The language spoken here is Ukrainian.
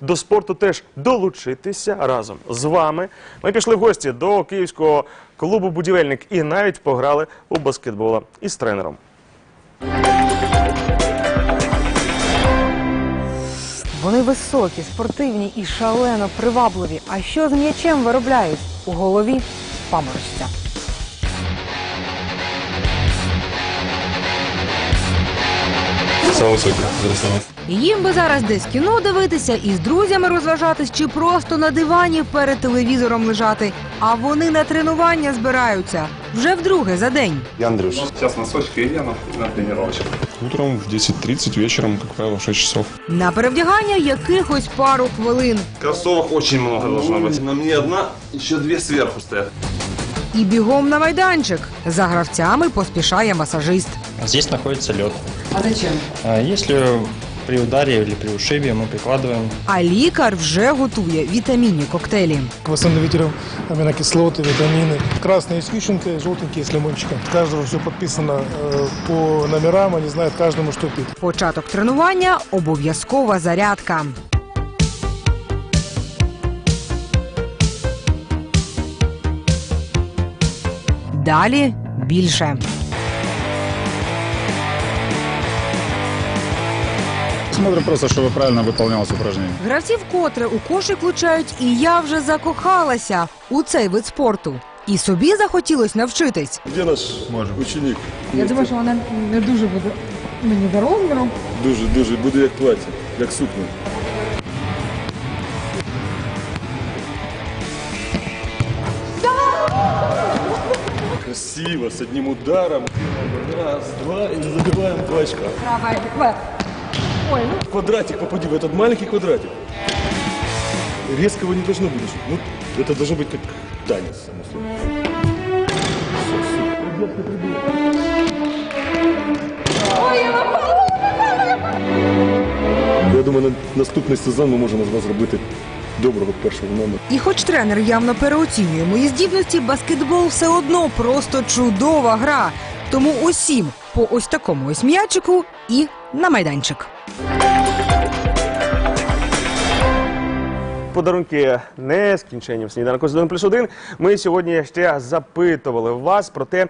до спорту теж долучитися разом з вами. Ми пішли в гості до київського клубу Будівельник і навіть пограли у баскетбола із тренером. Вони високі, спортивні і шалено привабливі. А що з м'ячем виробляють? У голові паморочця. Самый высокий взрослый. Їм би зараз десь кіно дивитися і з друзями розважатись, чи просто на дивані перед телевізором лежати. А вони на тренування збираються вже вдруге за день. Я Андрюш. Сейчас носочки и я на, на тренировочек. Утром в 10.30, вечером, как правило, в 6 часов. На перевдягання якихось пару хвилин. Кроссовок очень много должно быть. На мне одна, еще две сверху стоят. І бігом на майданчик. За гравцями поспішає масажист. Здесь находится лед. А зачем? А Если при ударе или при ушибе мы прикладываем А лікар вже готує вітамінні коктейлі. восстановителем аминокислоты, витамины. Красные с вишенкой, желтенькие с лимончиком. У каждого все подписано э, по номерам, они знают каждому, что пить. Початок тренування обов'язкова зарядка. Далі більше. Смотрим просто, чтобы правильно выполнялось упражнение. Гравці вкотре у кошик влучають, і я вже закохалася у цей вид спорту. І собі захотілось навчитись. Де наш ученик? Я думаю, що вона не дуже буде мені за розміром. Дуже, дуже, буде як плаття, як сукня. Красиво, с одним ударом. Раз, два, и забиваем два очка. Квадратик, попади в этот маленький квадратик. Резкого не должно быть. Ну, это должно быть как танец, само собой. Я думаю, на наступний сезон ми можемо з вас зробити доброго першого номера. І хоч тренер явно переоцінює мої здібності, баскетбол все одно просто чудова гра. Тому усім по ось такому ось м'ячику і на майданчик. Подарунки не скінчені в сніданку з 1 плюс 1. Ми сьогодні ще запитували вас про те,